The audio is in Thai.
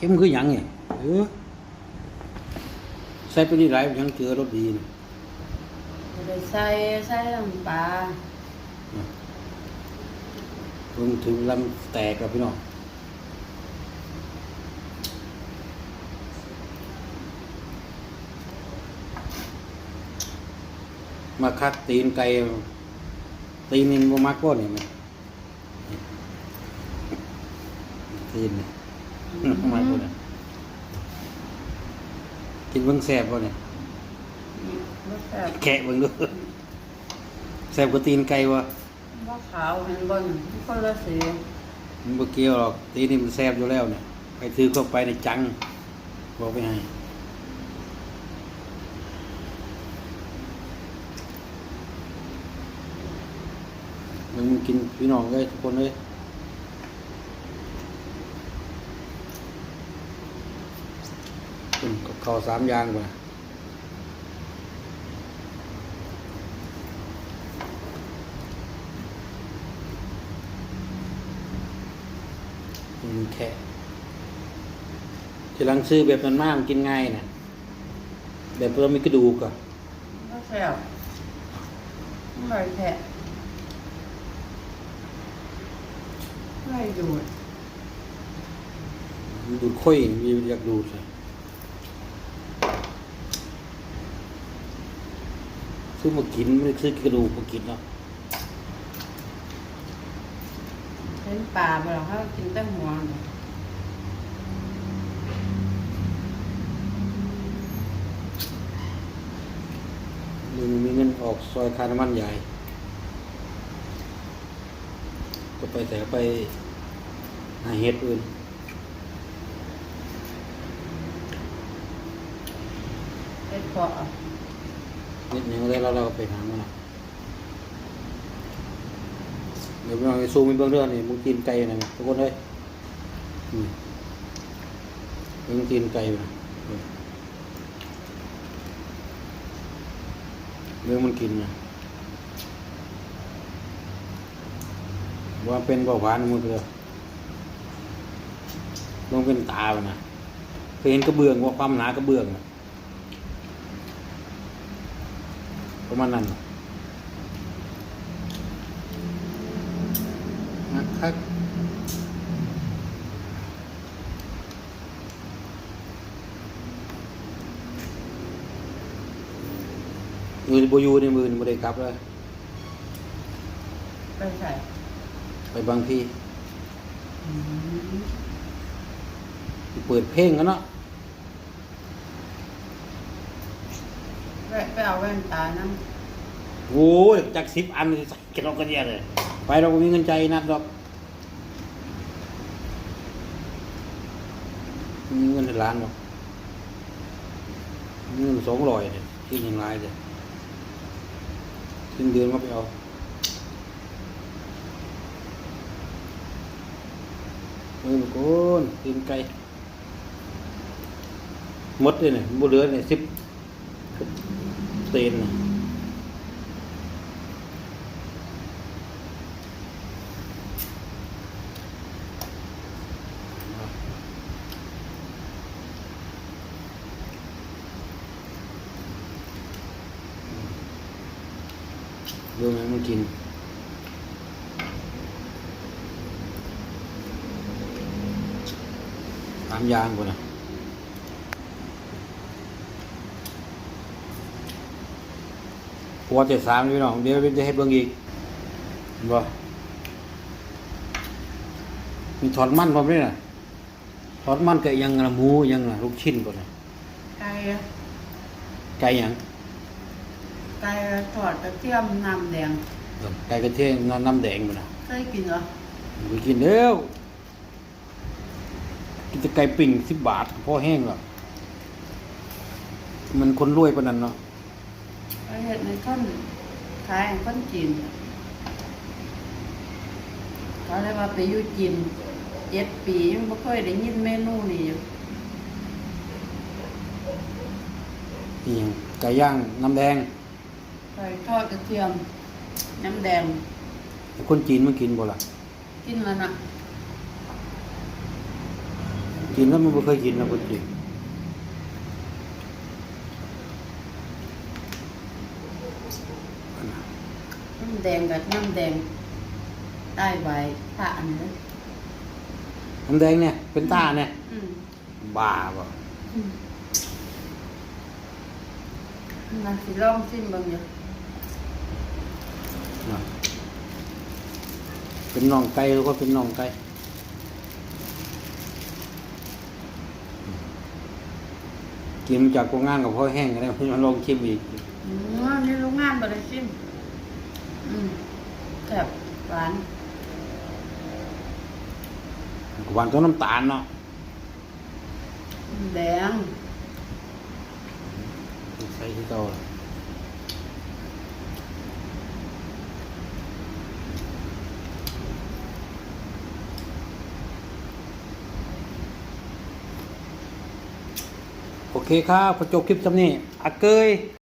เข้มคือหยังเนี่ยเออใส่ไปนี่หลายยังเจอรสดีนะบ่ได้ใส่ใส่น้ำปลาเพิ่งถึงลำแตกแล้วพี่น้องมาคักตีนไก่ตีนนี่บ่มักบ่เนี่ยมันตีน นี่มักบ่เนี่ยกินเบิ่งแซ่บบ่เนี่ยบ่แซ่บแกะเบิ่งดูแซ่บกว่าตีนไก่วะบ่ขาวเห็นบ่นคนละสีมันบ่เกี่ยวหรอกตีนนี่มันแซ่บอยู่แล้วเนี่ยไปถือเข้าไปในจังบอกไปให้มึงกินพี่น้องเลยทุกคนเลย กินกับข้าวสามอย่างกว่ามันแค่ทีหลังซื้อแบบมันมากมันกินง่ายนะแบบเรามีกระดูกอะบ่แซ่บไม่แท้ไม่ดูดมันดูดค่อยมีอยากดูดเล ยซื้อมากินไม่ได้ซื้อกระดูกมากินเนาะเห็นปลาบ่ล่ะเขากินแต่หัวน่ะมึงมีเงินออกซอยคาน้ำมันใหญ่ ก็ไปแต่ไปหาเห็ดอื่นเฮ็ดเพาะ นิดหนึงแล้วเราเราก็ไปหามาเดี๋ยวเราไปซูมไปเบื้องเรื่องนี่มึงกินไก่นะทุกคนเลยมึงกินไก่นะเรื่องมันกินนะว่าเป็นเบาหวานมึงเลยลงเป็นตาไปนะเคยเห็นกระเบื้องว่าความหนากระเบื้องนะ ประมาณนั้นนะครับมือบอยูในมือนี่บ่ได้กลับเลยไปใส่ไปบางทีอืมเปิดเพลงกันเนาะ แวะ ไปเอาแว่นตานํโอ้ยจากสิบอันใส่กันเรากันเยอะเลย ไปเราก็มีเงินใจนัดดอกมีเงินในร้านหรอกมีเงินสองร้อยเนี่ยที่ยังไรเลยสิ้นเดือนก็ไปเอาเออโกนตีนไก่หมดเลยเนี่ยบุเหลือเนี่ยสิบ เตนน่ะดูมันมันกิน ตามยางกูนะ หัวเจ็ดสามพี่น้องเดี๋ยวจะให้เบิ่งอีกเห็นบ่มีถอดมันพร้อมด้วยนะถอดมันกับยังละหมูยังละลูกชิ้นก่อนนะไก่อะไก่หยังไก่ทอดกระเทียมน้ำแดงเออไก่กระเทียมน้ำน้ำแดงก่อนนะเคยกินเหรอไปกินเร็วกินแต่ไก่ปิ่งสิบบาทพอแห้งหรอกมันคนรวยปานนั้นเนาะไปเฮ็ดในคนขายให้คนจีนเขาเลยว่าไปอยู่จีนเจ็ดปียังบ่เคยได้ยินเมนูนี้อยู่นี่หยังไก่ย่างน้ำแดงไก่ทอดกระเทียม น้ำแดง แต่คนจีนมันกินบ่ล่ะกินแล้วนะกินแล้วมันไม่เคยกินนะคนจีนำแดงกับน้ำแดงใต้ใบพระอันนี้น้ำแดงเนี่ย เป็นตาเนี่ย อืมบ้าเปล่ะอืมมาสิลองชิมเบิ่งอยู่เป็นน่องไก่แล้วก็เป็นน่องไก่กินมาจากโรงงานกับพ่อแห้งก็ได้พี่ลองชิมอีก อืมนี่โรงงานบ่ได้ชิม อืมแซ่บหวาน หวานต้นน้ำตาลเนาะน้ำแดงใส่ที่เก่าโอเคครับพอจบคลิปจำนี้อาเกย